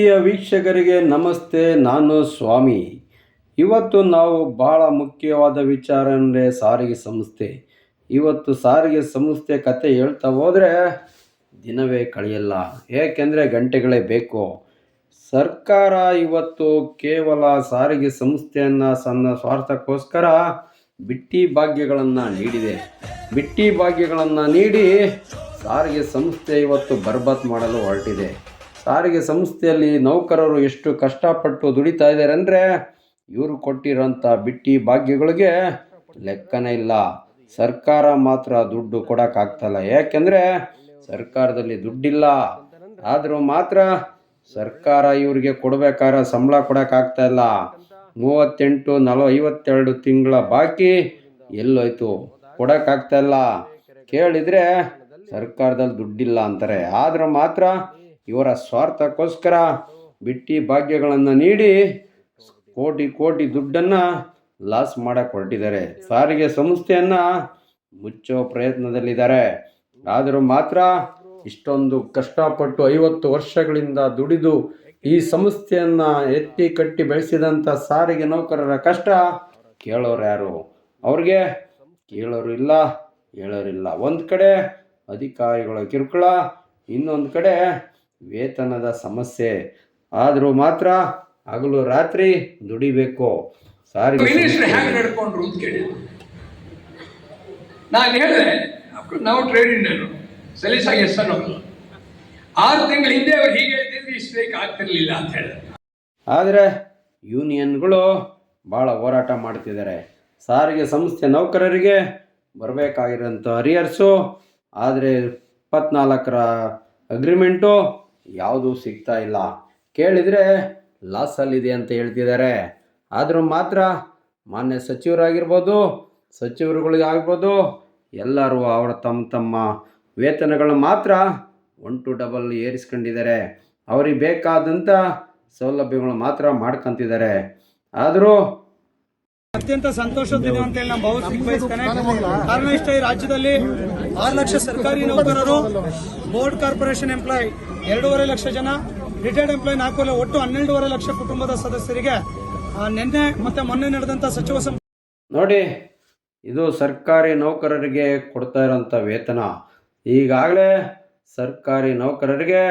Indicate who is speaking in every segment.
Speaker 1: ಪ್ರೀತಿಯ ವೀಕ್ಷಕರಿಗೆ ನಮಸ್ತೆ, ನಾನು ಸ್ವಾಮಿ. ಇವತ್ತು ನಾವು ಬಹಳ ಮುಖ್ಯವಾದ ವಿಚಾರ ಅಂದರೆ ಸಾರಿಗೆ ಸಂಸ್ಥೆ. ಇವತ್ತು ಸಾರಿಗೆ ಸಂಸ್ಥೆ ಕತೆ ಹೇಳ್ತಾ ಹೋದರೆ ದಿನವೇ ಕಳೆಯಲ್ಲ. ಏಕೆಂದರೆ ಗಂಟೆಗಳೇ ಬೇಕು. ಸರ್ಕಾರ ಇವತ್ತು ಕೇವಲ ಸಾರಿಗೆ ಸಂಸ್ಥೆಯನ್ನು ಸಣ್ಣ ಸ್ವಾರ್ಥಕ್ಕೋಸ್ಕರ ಬಿಟ್ಟಿ ಭಾಗ್ಯಗಳನ್ನು ನೀಡಿದೆ. ಬಿಟ್ಟಿ ಭಾಗ್ಯಗಳನ್ನು ನೀಡಿ ಸಾರಿಗೆ ಸಂಸ್ಥೆ ಇವತ್ತು ಬರ್ಬತ್ ಮಾಡಲು ಹೊರಟಿದೆ. ಸಾರಿಗೆ ಸಂಸ್ಥೆಯಲ್ಲಿ ನೌಕರರು ಎಷ್ಟು ಕಷ್ಟಪಟ್ಟು ದುಡಿತಾ ಇದ್ದಾರೆ ಅಂದರೆ ಇವರು ಕೊಟ್ಟಿರೋಂಥ ಬಿಟ್ಟಿ ಭಾಗ್ಯಗಳಿಗೆ ಲೆಕ್ಕನೇ ಇಲ್ಲ. ಸರ್ಕಾರ ಮಾತ್ರ ದುಡ್ಡು ಕೊಡೋಕ್ಕಾಗ್ತಲ್ಲ. ಯಾಕೆಂದರೆ ಸರ್ಕಾರದಲ್ಲಿ ದುಡ್ಡಿಲ್ಲ. ಆದರೂ ಮಾತ್ರ ಸರ್ಕಾರ ಇವರಿಗೆ ಕೊಡಬೇಕಾದ ಸಂಬಳ ಕೊಡೋಕ್ಕಾಗ್ತಾ ಇಲ್ಲ. ಮೂವತ್ತೆಂಟು ನಲವ ಐವತ್ತೆರಡು ತಿಂಗಳ ಬಾಕಿ ಎಲ್ಲೋಯ್ತು. ಕೊಡೋಕ್ಕಾಗ್ತಾ ಇಲ್ಲ. ಕೇಳಿದರೆ ಸರ್ಕಾರದಲ್ಲಿ ದುಡ್ಡಿಲ್ಲ ಅಂತಾರೆ. ಆದರೂ ಮಾತ್ರ ಇವರ ಸ್ವಾರ್ಥಕ್ಕೋಸ್ಕರ ಬಿಟ್ಟಿ ಭಾಗ್ಯಗಳನ್ನು ನೀಡಿ ಕೋಟಿ ಕೋಟಿ ದುಡ್ಡನ್ನು ಲಾಸ್ ಮಾಡಕ್ಕೆ ಹೊರಟಿದ್ದಾರೆ ಸಾರಿಗೆ ಸಂಸ್ಥೆಯನ್ನು ಮುಚ್ಚೋ ಪ್ರಯತ್ನದಲ್ಲಿದ್ದಾರೆ. ಆದರೂ ಮಾತ್ರ ಇಷ್ಟೊಂದು ಕಷ್ಟಪಟ್ಟು ಐವತ್ತು ವರ್ಷಗಳಿಂದ ದುಡಿದು ಈ ಸಂಸ್ಥೆಯನ್ನು ಎತ್ತಿ ಕಟ್ಟಿ ಬೆಳೆಸಿದಂಥ ಸಾರಿಗೆ ನೌಕರರ ಕಷ್ಟ ಕೇಳೋರು ಯಾರು? ಅವ್ರಿಗೆ ಕೇಳೋರು ಇಲ್ಲ ಹೇಳೋರಿಲ್ಲ ಒಂದು ಕಡೆ ಅಧಿಕಾರಿಗಳ ಕಿರುಕುಳ, ಇನ್ನೊಂದು ಕಡೆ ವೇತನದ ಸಮಸ್ಯೆ. ಆದರೂ ಮಾತ್ರ ಹಗಲು ರಾತ್ರಿ ದುಡಿಬೇಕು. ಸಾರಿಗೆ
Speaker 2: ಹ್ಯಾಂಗ್ ನಡ್ಕೊಂಡ್ರು ಅಂತ ಕೇಳಿ. ನಾನು ಹೇಳಿದೆ ನಾವು ಟ್ರೇಡ್ ಇಂಡಿಯನ್ ಸಲೀಸಾಗಿ ಹೆಸರು ಆರು ತಿಂಗಳ ಹಿಂದೆ ಅವ್ರು ಹೀಗೆ ಹೇಳ್ತಿದ್ರು ಈ ಸ್ಟ್ರೈಕ್ ಆಗ್ತಿರ್ಲಿಲ್ಲ ಅಂತ ಹೇಳಿದ್ರು
Speaker 1: ಆದರೆ ಯೂನಿಯನ್ಗಳು ಭಾಳ ಹೋರಾಟ ಮಾಡ್ತಿದ್ದಾರೆ. ಸಾರಿಗೆ ಸಂಸ್ಥೆ ನೌಕರರಿಗೆ ಬರಬೇಕಾಗಿರೋಂಥ ಅರಿಯರ್ಸು ಆದರೆ ಇಪ್ಪತ್ನಾಲ್ಕರ ಅಗ್ರಿಮೆಂಟು ಯಾವುದೂ ಸಿಗ್ತಾ ಇಲ್ಲ. ಕೇಳಿದರೆ ಲಾಸಲ್ಲಿದೆ ಅಂತ ಹೇಳ್ತಿದ್ದಾರೆ. ಆದರೂ ಮಾತ್ರ ಮಾನ್ಯ ಸಚಿವರಾಗಿರ್ಬೋದು, ಸಚಿವರುಗಳಿಗಾಗ್ಬೋದು, ಎಲ್ಲರೂ ಅವರ ತಮ್ಮ ತಮ್ಮ ವೇತನಗಳು ಮಾತ್ರ ಒನ್ ಟು ಡಬಲ್ ಏರಿಸ್ಕೊಂಡಿದ್ದಾರೆ. ಅವ್ರಿಗೆ ಬೇಕಾದಂಥ ಸೌಲಭ್ಯಗಳು ಮಾತ್ರ ಮಾಡ್ಕೊಂತಿದ್ದಾರೆ. ಆದರೂ
Speaker 3: ಅತ್ಯಂತ ಸಂತೋಷದಿದೆ ಅಂತ ಹೇಳಿ ನಮ್ಮ ಕಾರಣ ಇಷ್ಟ. ಈ ರಾಜ್ಯದಲ್ಲಿ ಆರು ಲಕ್ಷ ಸರ್ಕಾರಿ ನೌಕರರು ಬೋರ್ಡ್ ಕಾರ್ಪೊರೇಷನ್ ಎಂಪ್ಲಾಯ್ ಎರಡೂವರೆ ಲಕ್ಷ ಜನ ರಿಟೈರ್ಡ್ ಎಂಪ್ಲಾಯ್ ನಾಲ್ಕು ಒಟ್ಟು ಹನ್ನೆರಡೂವರೆ ಲಕ್ಷ ಕುಟುಂಬದ ಸದಸ್ಯರಿಗೆ ನಿನ್ನೆ ಮತ್ತೆ ಮೊನ್ನೆ ನಡೆದಂತ ಸಚಿವ
Speaker 1: ನೋಡಿ, ಇದು ಸರ್ಕಾರಿ ನೌಕರರಿಗೆ ಕೊಡ್ತಾ ಇರೋಂಥ ವೇತನ. ಈಗಾಗಲೇ ಸರ್ಕಾರಿ ನೌಕರರಿಗೆ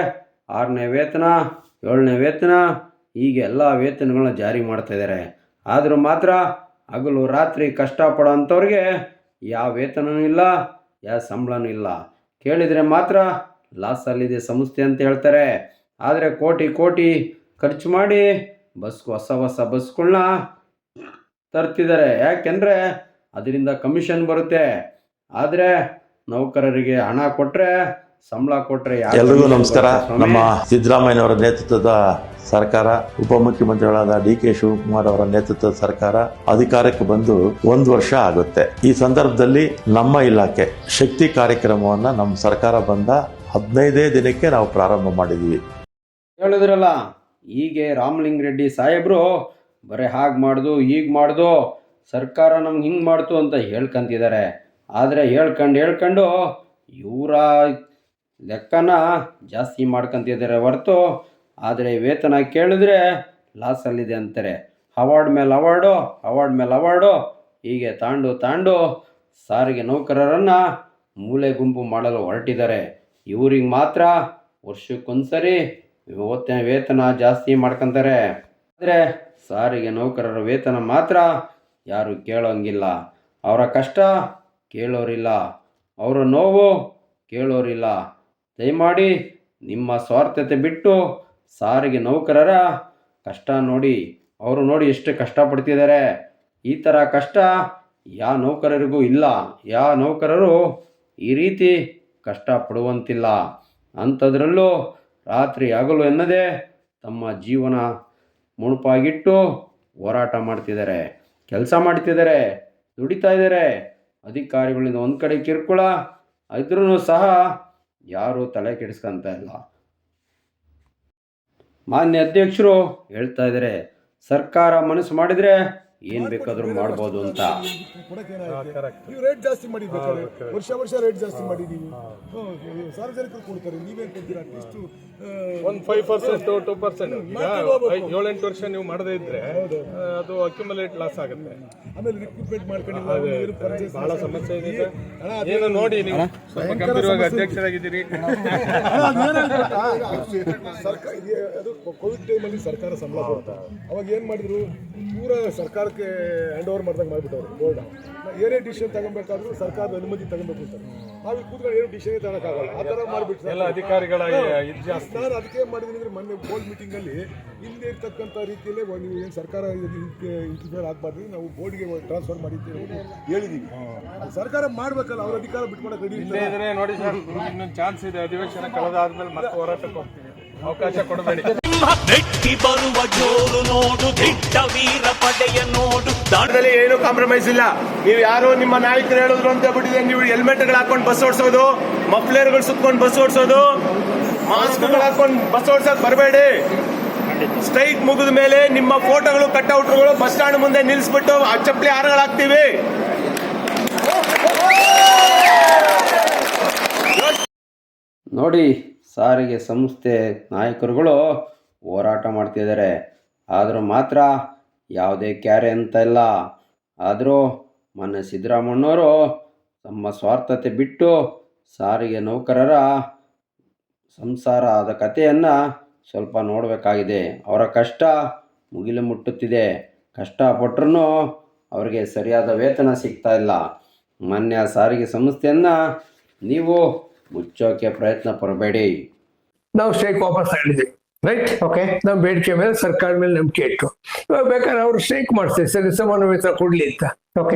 Speaker 1: ಆರನೇ ವೇತನ, ಏಳನೇ ವೇತನ ಹೀಗೆ ಎಲ್ಲ ವೇತನಗಳನ್ನ ಜಾರಿ ಮಾಡ್ತಾ ಇದ್ದಾರೆ ಆದರೂ ಮಾತ್ರ ಹಗಲು ರಾತ್ರಿ ಕಷ್ಟಪಡೋ ಅಂಥವ್ರಿಗೆ ಯಾವ ವೇತನವೂ ಇಲ್ಲ, ಯಾವ ಸಂಬಳನೂ ಇಲ್ಲ. ಕೇಳಿದರೆ ಮಾತ್ರ ಲಾಸಲ್ಲಿದೆ ಸಂಸ್ಥೆ ಅಂತ ಹೇಳ್ತಾರೆ. ಆದರೆ ಕೋಟಿ ಕೋಟಿ ಖರ್ಚು ಮಾಡಿ ಬಸ್ ಹೊಸ ಹೊಸ ಬಸ್ಗಳನ್ನ ತರ್ತಿದ್ದಾರೆ. ಯಾಕೆಂದರೆ ಅದರಿಂದ ಕಮಿಷನ್ ಬರುತ್ತೆ. ಆದರೆ ನೌಕರರಿಗೆ ಹಣ ಕೊಟ್ಟರೆ ಸಂಬಳ ಕೊಟ್ಟರೆ
Speaker 4: ಎಲ್ರಿಗೂ ನಮಸ್ಕಾರ. ನಮ್ಮ ಸಿದ್ದರಾಮಯ್ಯನವರ ನೇತೃತ್ವದ ಸರ್ಕಾರ ಉಪಮುಖ್ಯಮಂತ್ರಿಗಳಾದ ಡಿ ಕೆ ಶಿವಕುಮಾರ್ ಅವರ ನೇತೃತ್ವದ ಸರ್ಕಾರ ಅಧಿಕಾರಕ್ಕೆ ಬಂದು ಒಂದು ವರ್ಷ ಆಗುತ್ತೆ. ಈ ಸಂದರ್ಭದಲ್ಲಿ ನಮ್ಮ ಇಲಾಖೆ ಶಕ್ತಿ ಕಾರ್ಯಕ್ರಮವನ್ನ ನಮ್ಮ ಸರ್ಕಾರ ಬಂದ ಹದಿನೈದೇ ದಿನಕ್ಕೆ ನಾವು ಪ್ರಾರಂಭ ಮಾಡಿದ್ವಿ.
Speaker 1: ಹೇಳಿದ್ರಲ್ಲ, ಹೀಗೆ ರಾಮಲಿಂಗ ರೆಡ್ಡಿ ಸಾಹೇಬರು, ಬರೀ ಹಾಗೆ ಮಾಡ್ದು, ಹೀಗೆ ಮಾಡ್ದು, ಸರ್ಕಾರ ನಮ್ಗೆ ಹಿಂಗೆ ಮಾಡ್ತು ಅಂತ ಹೇಳ್ಕೊಂತಿದ್ದಾರೆ. ಆದರೆ ಹೇಳ್ಕಂಡು ಹೇಳ್ಕೊಂಡು ಇವರ ಲೆಕ್ಕನ ಜಾಸ್ತಿ ಮಾಡ್ಕೊಂತಿದ್ದಾರೆ ಹೊರತು, ಆದರೆ ವೇತನ ಕೇಳಿದ್ರೆ ಲಾಸಲ್ಲಿದೆ ಅಂತಾರೆ. ಅವಾರ್ಡ್ ಮೇಲೆ ಅವಾರ್ಡು, ಅವಾರ್ಡ್ ಮೇಲೆ ಅವಾರ್ಡು, ಹೀಗೆ ತಾಂಡು ತಾಂಡು ಸಾರಿಗೆ ನೌಕರರನ್ನು ಮೂಲೆ ಗುಂಪು ಮಾಡಲು ಹೊರಟಿದ್ದಾರೆ. ಇವ್ರಿಗೆ ಮಾತ್ರ ವರ್ಷಕ್ಕೊಂದ್ಸರಿ ವೇತನ ವೇತನ ಜಾಸ್ತಿ ಮಾಡ್ಕೊಂತಾರೆ. ಆದರೆ ಸಾರಿಗೆ ನೌಕರರ ವೇತನ ಮಾತ್ರ ಯಾರು ಕೇಳೋಂಗಿಲ್ಲ. ಅವರ ಕಷ್ಟ ಕೇಳೋರಿಲ್ಲ. ಅವರ ನೋವು ಕೇಳೋರಿಲ್ಲ. ದಯಮಾಡಿ ನಿಮ್ಮ ಸ್ವಾರ್ಥತೆ ಬಿಟ್ಟು ಸಾರಿಗೆ ನೌಕರರ ಕಷ್ಟ ನೋಡಿ, ಅವರು ನೋಡಿ ಎಷ್ಟು ಕಷ್ಟಪಡ್ತಿದ್ದಾರೆ ಈ ಥರ ಕಷ್ಟ ಯಾವ ನೌಕರರಿಗೂ ಇಲ್ಲ ಯಾವ ನೌಕರರು ಈ ರೀತಿ ಕಷ್ಟಪಡುವಂತಿಲ್ಲ. ಅಂಥದ್ರಲ್ಲೂ ರಾತ್ರಿ ಹಗಲು ಎನ್ನದೇ ತಮ್ಮ ಜೀವನ ಮುಣುಪಾಗಿಟ್ಟು ಹೋರಾಟ ಮಾಡ್ತಿದ್ದಾರೆ. ಕೆಲಸ ಮಾಡ್ತಿದ್ದಾರೆ, ದುಡಿತಾ ಇದ್ದಾರೆ. ಅಧಿಕಾರಿಗಳಿಂದ ಒಂದು ಕಡೆ ಕಿರುಕುಳ ಇದ್ರೂ ಸಹ ಯಾರೂ ತಲೆ ಕೆಡಿಸ್ಕೊಂತ ಇಲ್ಲ. ಮಾನ್ಯ ಅಧ್ಯಕ್ಷರು ಹೇಳ್ತಾ ಇದ್ದಾರೆ, ಸರ್ಕಾರ ಮನಸ್ಸು ಮಾಡಿದರೆ ಏನು ಬೇಕಾದರೂ ಮಾಡ್ಬೋದು ಅಂತ.
Speaker 5: ನೀವು ರೇಟ್ ಜಾಸ್ತಿ ಮಾಡಿ ಬೇಕಾದ್ರೆ ವರ್ಷ ವರ್ಷ ರೇಟ್ ಜಾಸ್ತಿ ಮಾಡಿದೀವಿ ಸಾರ್ವಜನಿಕರು ಕೊಡ್ತಾರೆ. ನೀವೇನ್ ಕೊಡ್ತೀರಾ? ಅಟ್ಲೀಸ್ಟ್
Speaker 6: ಒಂದ್ ಫೈವ್ ಪರ್ಸೆಂಟ್ ಟೂ ಪರ್ಸೆಂಟ್ ಏಳೆಂಟು ವರ್ಷ ನೀವು ಮಾಡದೇ ಇದ್ರೆ ಅದು ಅಕ್ಯುಮುಲೇಟ್ ಲಾಸ್ ಆಗುತ್ತೆ.
Speaker 5: ಆಮೇಲೆ ರಿಕ್ರೂಟ್ಮೆಂಟ್ ಏನು
Speaker 6: ಬಹಳ ಸಮಸ್ಯೆ ಇದೆ. ಏನು ನೋಡಿ ನೀವು. ಗಂಭೀರವಾಗಿ ಅಧ್ಯಕ್ಷರಾಗಿದ್ದೀರಿ.
Speaker 5: ಸರ್ಕಾರ ಇದು- ಅದು ಕೋವಿಡ್ ಟೈಮಲ್ಲಿ ಸರ್ಕಾರ ಸಂಬಳ ಕೊಡ್ತಾ ಅವಾಗ ಏನು ಮಾಡಿದ್ರು? ಪೂರ ಸರ್ಕಾರಕ್ಕೆ ಹ್ಯಾಂಡ್ ಓವರ್ ಮಾಡ್ದಂಗೆ ಮಾಡಿಬಿಟ್ಟವ್ರು ಬೋರ್ಡ್ ಏನೇ ಡಿಸಿಷನ್ ತಗೊಬೇಕಾದ್ರೂ ಸರ್ಕಾರದ ಅನುಮತಿ ತಗೊಬೇಕು ಅಂತ. ನಾವು ಕೂತ್ಕೊಂಡು ಏನು ಡಿಸಿಷನ್ ತಗೊಳಕ್ಕಾಗಲ್ಲ ಆ ಥರ ಮಾಡಿಬಿಟ್ಟು
Speaker 6: ಎಲ್ಲ ಅಧಿಕಾರಿಗಳ
Speaker 5: ನಾನು ಅದಕ್ಕೆ ಮಾಡಿದ್ದೀನಿ ಅಂದರೆ ಮೊನ್ನೆ ಬೋರ್ಡ್ ಮೀಟಿಂಗಲ್ಲಿ ಹಿಂದೆ ಇರ್ತಕ್ಕಂಥ ರೀತಿಯಲ್ಲೇ ನೀವು ಏನು ಸರ್ಕಾರ ಇಂಟರ್ಫಿಯರ್ ಆಗಬಾರ್ದು ನಾವು ಬೋರ್ಡ್ಗೆ ಟ್ರಾನ್ಸ್ಫರ್ ಮಾಡಿದ್ದೀವಿ ಹೇಳಿದ್ದೀವಿ ಸರ್ಕಾರ ಮಾಡಬೇಕಲ್ಲ ಅವ್ರ ಅಧಿಕಾರ ಬಿಟ್ಕೊಡಕ್ಕೆ ರೆಡಿ
Speaker 6: ನೋಡಿ ಸರ್ ಇನ್ನೊಂದು ಚಾನ್ಸ್ ಇದೆ. ಅಧಿವೇಶನ ಕಳೆದಾದ್ಮೇಲೆ ಮತ್ತೆ ಹೋರಾಟಕ್ಕೆ ಹೋಗ್ತೀವಿ ಅವಕಾಶ ಕೊಡಬೇಡಿ.
Speaker 7: ಮೆಟ್ಟಿ ಬರುವ ಜೋರು ನೋಡು ದಿಟ್ಟ ವೀರ ಪಡೆಯ ನೋಡು.
Speaker 8: ದಾಟದಲ್ಲಿ ಏನು ಕಾಂಪ್ರಮೈಸ್ ಇಲ್ಲ. ನೀವು ಯಾರು ನಿಮ್ಮ ನಾಯಕರು ಹೇಳಿದ್ರು ಅಂತ ಬಿಟ್ಟಿದೆ ನೀವು ಹೆಲ್ಮೆಟ್ಗಳು ಹಾಕೊಂಡು ಬಸ್ ಓಡಿಸೋದು ಮಫ್ಲೇರ್ಗಳು ಸುತ್ಕೊಂಡು ಬಸ್ ಓಡಿಸೋದು ಮಾಸ್ಕ್ಗಳು ಹಾಕೊಂಡು ಬಸ್ ಓಡಿಸೋದು ಬರಬೇಡಿ. ಸ್ಟ್ರೈಕ್ ಮುಗಿದ ಮೇಲೆ ನಿಮ್ಮ ಫೋಟೋಗಳು ಕಟ್ಔಟ್ಗಳು ಬಸ್ ಸ್ಟ್ಯಾಂಡ್ ಮುಂದೆ ನಿಲ್ಲಿಸ್ಬಿಟ್ಟು ಆ ಚಪ್ಪಲಿ ಹಾರಗಳು ಹಾಕ್ತೀವಿ.
Speaker 1: ನೋಡಿ ಸಾರಿಗೆ ಸಂಸ್ಥೆ ನಾಯಕರುಗಳು ಹೋರಾಟ ಮಾಡ್ತಿದ್ದಾರೆ. ಆದರೂ ಮಾತ್ರ ಯಾವುದೇ ಕ್ಯಾರೆ ಅಂತ ಇಲ್ಲ. ಆದರೂ ಮೊನ್ನೆ ಸಿದ್ದರಾಮಣ್ಣವರು ತಮ್ಮ ಸ್ವಾರ್ಥತೆ ಬಿಟ್ಟು ಸಾರಿಗೆ ನೌಕರರ ಸಂಸಾರ ಆದ ಕಥೆಯನ್ನು ಸ್ವಲ್ಪ ನೋಡಬೇಕಾಗಿದೆ. ಅವರ ಕಷ್ಟ ಮುಗಿಲು ಮುಟ್ಟುತ್ತಿದೆ. ಕಷ್ಟಪಟ್ಟರೂ ಅವರಿಗೆ ಸರಿಯಾದ ವೇತನ ಸಿಗ್ತಾ ಇಲ್ಲ. ಮಾನ್ಯ ಸಾರಿಗೆ ಸಂಸ್ಥೆಯನ್ನು ನೀವು ಮುಚ್ಚೋಕೆ ಪ್ರಯತ್ನ ಪಡಬೇಡಿ.
Speaker 9: ನಾವು ಸ್ಟೇಟ್ ವಾಪಸ್ ತಗೊಂಡಿದ್ವಿ ರೈಟ್ ಓಕೆ ನಮ್ಮ ಬೇಡಿಕೆ ಮೇಲೆ ಸರ್ಕಾರ ಮೇಲೆ ನಂಬಿಕೆ ಇಟ್ಟು. ಇವಾಗ ಬೇಕಾದ್ರೆ ಅವರು ಸ್ಟ್ರೈಕ್ ಮಾಡ್ತೀವಿ ಸರಿ ಸಮಾನ ವೇತನ ಕೊಡ್ಲಿ ಅಂತ.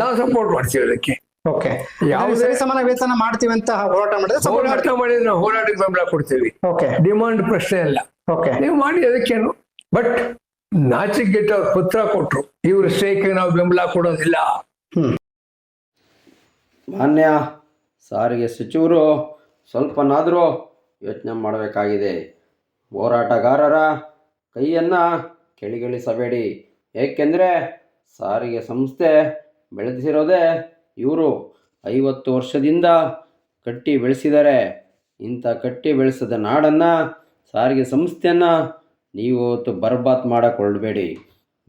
Speaker 9: ನಾವು ಸಪೋರ್ಟ್ ಮಾಡ್ತೀವಿ ಅದಕ್ಕೆ.
Speaker 10: ಓಕೆ
Speaker 9: ಯಾವ
Speaker 10: ಸರಿ ಸಮಾನ ವೇತನ ಮಾಡ್ತೀವಿ ಅಂತ ಹೋರಾಟ ಮಾಡಿದ್ರೆ ಸಪೋರ್ಟ್
Speaker 9: ಹೋರಾಟ ಮಾಡಿದ್ರೆ ನಾವು ಹೋರಾಟಕ್ಕೆ ಬೆಂಬಲ ಕೊಡ್ತೀವಿ.
Speaker 10: ಓಕೆ
Speaker 9: ಡಿಮಾಂಡ್ ಪ್ರಶ್ನೆ ಅಲ್ಲ.
Speaker 10: ಓಕೆ
Speaker 9: ನೀವು ಮಾಡಿ ಅದಕ್ಕೇನು. ಬಟ್ ನಾಚಿಕೆಟ್ಟು ಅವ್ರ ಪುತ್ರ ಕೊಟ್ರು. ಇವ್ರ ಸ್ಟ್ರೈಕ್ ನಾವು ಬೆಂಬಲ ಕೊಡೋದಿಲ್ಲ.
Speaker 1: ಮಾನ್ಯ ಸಾರಿಗೆ ಸಚಿವರು ಸ್ವಲ್ಪನಾದರೂ ಯೋಚನೆ ಮಾಡಬೇಕಾಗಿದೆ. ಹೋರಾಟಗಾರರ ಕೈಯನ್ನು ಕೆಳಗಿಳಿಸಬೇಡಿ. ಏಕೆಂದರೆ ಸಾರಿಗೆ ಸಂಸ್ಥೆ ಬೆಳೆಸಿರೋದೇ ಇವರು ಐವತ್ತು ವರ್ಷದಿಂದ ಕಟ್ಟಿ ಬೆಳೆಸಿದ್ದಾರೆ. ಇಂಥ ಕಟ್ಟಿ ಬೆಳೆಸಿದ ನಾಡನ್ನು, ಸಾರಿಗೆ ಸಂಸ್ಥೆಯನ್ನು ನೀವು ಇವತ್ತು ಬರ್ಬಾತ್ ಮಾಡಕೊಳ್ಳಬೇಡಿ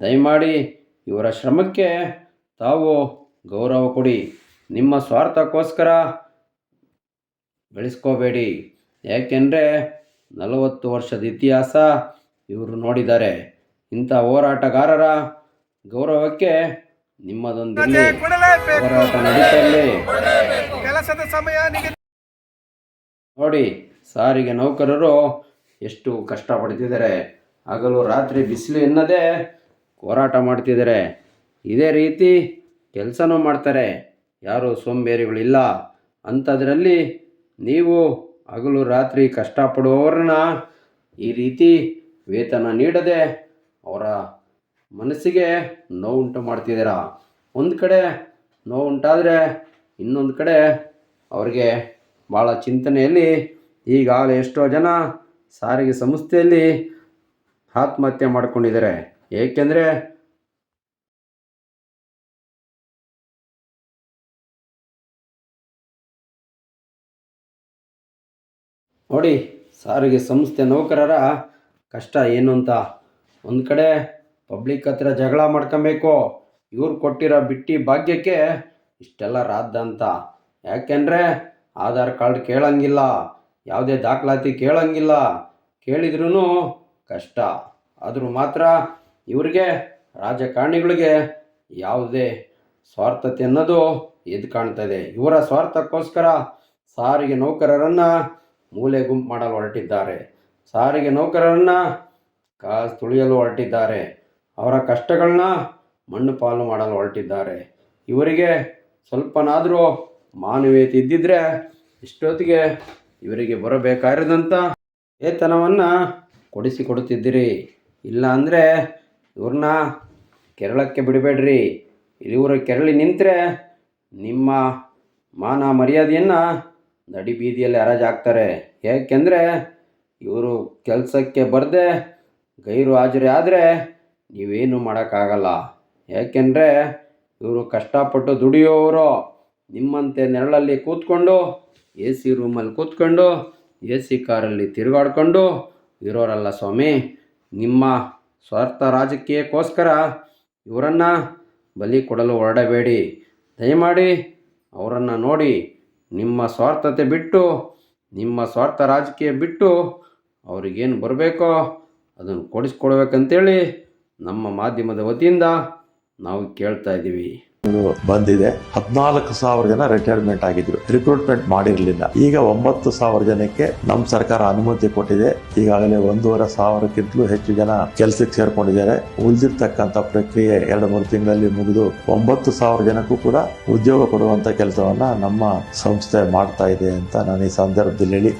Speaker 1: ದಯಮಾಡಿ ಇವರ ಶ್ರಮಕ್ಕೆ ತಾವು ಗೌರವ ಕೊಡಿ. ನಿಮ್ಮ ಸ್ವಾರ್ಥಕ್ಕೋಸ್ಕರ ಬೆಳೆಸ್ಕೋಬೇಡಿ. ಯಾಕೆಂದರೆ ನಲವತ್ತು ವರ್ಷದ ಇತಿಹಾಸ ಇವರು ನೋಡಿದ್ದಾರೆ. ಇಂಥ ಹೋರಾಟಗಾರರ ಗೌರವಕ್ಕೆ ನಿಮ್ಮದೊಂದಿರಲಿ ಹೋರಾಟ ನಡೀತಲ್ಲಿ.
Speaker 6: ಕೆಲಸದ ಸಮಯ
Speaker 1: ನೋಡಿ, ಸಾರಿಗೆ ನೌಕರರು ಎಷ್ಟು ಕಷ್ಟಪಡ್ತಿದ್ದಾರೆ. ಹಗಲು ರಾತ್ರಿ ಬಿಸಿಲು ಎನ್ನದೇ ಹೋರಾಟ ಮಾಡ್ತಿದ್ದಾರೆ. ಇದೇ ರೀತಿ ಕೆಲಸನೂ ಮಾಡ್ತಾರೆ. ಯಾರೂ ಸೋಂಬೇರಿಗಳಿಲ್ಲ. ಅಂಥದ್ರಲ್ಲಿ ನೀವು ಹಗಲು ರಾತ್ರಿ ಕಷ್ಟಪಡುವವ್ರನ್ನ ಈ ರೀತಿ ವೇತನ ನೀಡದೆ ಅವರ ಮನಸ್ಸಿಗೆ ನೋವುಂಟು ಮಾಡ್ತಿದ್ದೀರಾ? ಒಂದು ಕಡೆ ನೋವುಂಟಾದರೆ ಇನ್ನೊಂದು ಕಡೆ ಅವ್ರಿಗೆ ಭಾಳ ಚಿಂತನೆಯಲ್ಲಿ ಈಗಾಗಲೇ ಎಷ್ಟೋ ಜನ ಸಾರಿಗೆ ಸಂಸ್ಥೆಯಲ್ಲಿ ಆತ್ಮಹತ್ಯೆ ಮಾಡ್ಕೊಂಡಿದ್ದಾರೆ. ಏಕೆಂದರೆ ನೋಡಿ, ಸಾರಿಗೆ ಸಂಸ್ಥೆ ನೌಕರರ ಕಷ್ಟ ಏನು ಅಂತ. ಒಂದು ಕಡೆ ಪಬ್ಲಿಕ್ ಹತ್ರ ಜಗಳ ಮಾಡ್ಕೊಬೇಕು, ಇವ್ರು ಕೊಟ್ಟಿರೋ ಬಿಟ್ಟಿ ಭಾಗ್ಯಕ್ಕೆ ಇಷ್ಟೆಲ್ಲ ರಾದ್ದ ಅಂತ. ಯಾಕೆಂದರೆ ಆಧಾರ್ ಕಾರ್ಡ್ ಕೇಳಂಗಿಲ್ಲ, ಯಾವುದೇ ದಾಖಲಾತಿ ಕೇಳಂಗಿಲ್ಲ ಕೇಳಿದ್ರೂ ಕಷ್ಟ. ಆದರೂ ಮಾತ್ರ ಇವ್ರಿಗೆ, ರಾಜಕಾರಣಿಗಳಿಗೆ ಯಾವುದೇ ಸ್ವಾರ್ಥತೆ ಅನ್ನೋದು ಎದ್ದು ಇದೆ. ಇವರ ಸ್ವಾರ್ಥಕ್ಕೋಸ್ಕರ ಸಾರಿಗೆ ನೌಕರರನ್ನು ಮೂಲೆ ಗುಂಪು ಮಾಡಲು ಹೊರಟಿದ್ದಾರೆ. ಸಾರಿಗೆ ನೌಕರರನ್ನು ಕಾಸು ತುಳಿಯಲು ಹೊರಟಿದ್ದಾರೆ. ಅವರ ಕಷ್ಟಗಳನ್ನ ಮಣ್ಣು ಪಾಲು ಮಾಡಲು ಹೊರಟಿದ್ದಾರೆ. ಇವರಿಗೆ ಸ್ವಲ್ಪನಾದರೂ ಮಾನವೀಯತೆ ಇದ್ದಿದ್ದರೆ ಇಷ್ಟೊತ್ತಿಗೆ ಇವರಿಗೆ ಬರಬೇಕಾಗಿರೋದಂಥ ವೇತನವನ್ನು ಕೊಡಿಸಿಕೊಡುತ್ತಿದ್ದೀರಿ. ಇಲ್ಲ ಅಂದರೆ ಇವ್ರನ್ನ ಕೇರಳಕ್ಕೆ ಬಿಡಬೇಡ್ರಿ. ಇವರು ಕೆರಳಿ ನಿಂತರೆ ನಿಮ್ಮ ಮಾನ ಮರ್ಯಾದೆಯನ್ನು ನಡಿ ಬೀದಿಯಲ್ಲಿ ಹರಾಜಾಗ್ತಾರೆ ಏಕೆಂದರೆ ಇವರು ಕೆಲಸಕ್ಕೆ ಬರದೆ ಗೈರು ಹಾಜರಿ ಆದರೆ ನೀವೇನು ಮಾಡೋಕ್ಕಾಗಲ್ಲ. ಏಕೆಂದರೆ ಇವರು ಕಷ್ಟಪಟ್ಟು ದುಡಿಯೋರು ನಿಮ್ಮಂತೆ ನೆರಳಲ್ಲಿ ಕೂತ್ಕೊಂಡು, ಎ ಸಿ ರೂಮಲ್ಲಿ ಕೂತ್ಕೊಂಡು, ಎ ಸಿ ಕಾರಲ್ಲಿ ತಿರುಗಾಡ್ಕೊಂಡು ಇರೋರಲ್ಲ ಸ್ವಾಮಿ. ನಿಮ್ಮ ಸ್ವಾರ್ಥ ರಾಜಕೀಯಕ್ಕೋಸ್ಕರ ಇವರನ್ನು ಬಲಿ ಕೊಡಲು ಹೊರಡಬೇಡಿ. ದಯಮಾಡಿ ಅವರನ್ನು ನೋಡಿ ನಿಮ್ಮ ಸ್ವಾರ್ಥತೆ ಬಿಟ್ಟು, ನಿಮ್ಮ ಸ್ವಾರ್ಥ ರಾಜಕೀಯ ಬಿಟ್ಟು ಅವ್ರಿಗೇನು ಬರಬೇಕೋ ಅದನ್ನು ಕೊಡಿಸ್ಕೊಡ್ಬೇಕಂತೇಳಿ ನಮ್ಮ ಮಾಧ್ಯಮದ ವತಿಯಿಂದ ನಾವು ಕೇಳ್ತಾ ಇದ್ದೀವಿ.
Speaker 4: ಬಂದಿದೆ. ಹದಿನಾಲ್ಕು ಸಾವಿರ ಜನ ರಿಟೈರ್ಮೆಂಟ್ ಆಗಿದ್ರು. ರಿಕ್ರೂಟ್ಮೆಂಟ್ ಮಾಡಿರಲಿಲ್ಲ. ಈಗ ಒಂಬತ್ತು ಸಾವಿರ ಜನಕ್ಕೆ ನಮ್ಮ ಸರ್ಕಾರ ಅನುಮತಿ ಕೊಟ್ಟಿದೆ. ಈಗಾಗಲೇ ಒಂದೂವರೆ ಸಾವಿರಕ್ಕಿಂತಲೂ ಹೆಚ್ಚು ಜನ ಕೆಲಸಕ್ಕೆ ಸೇರ್ಕೊಂಡಿದ್ದಾರೆ. ಉಳಿದಿರ್ತಕ್ಕಂಥ ಪ್ರಕ್ರಿಯೆ ಎರಡು ಮೂರು ತಿಂಗಳಲ್ಲಿ ಮುಗಿದು ಒಂಬತ್ತು ಸಾವಿರ ಜನಕ್ಕೂ ಕೂಡ ಉದ್ಯೋಗ ಕೊಡುವಂತ ಕೆಲಸವನ್ನ ನಮ್ಮ ಸಂಸ್ಥೆ ಮಾಡ್ತಾ ಇದೆ ಅಂತ ನಾನು ಈ ಸಂದರ್ಭದಲ್ಲಿ ಹೇಳಿ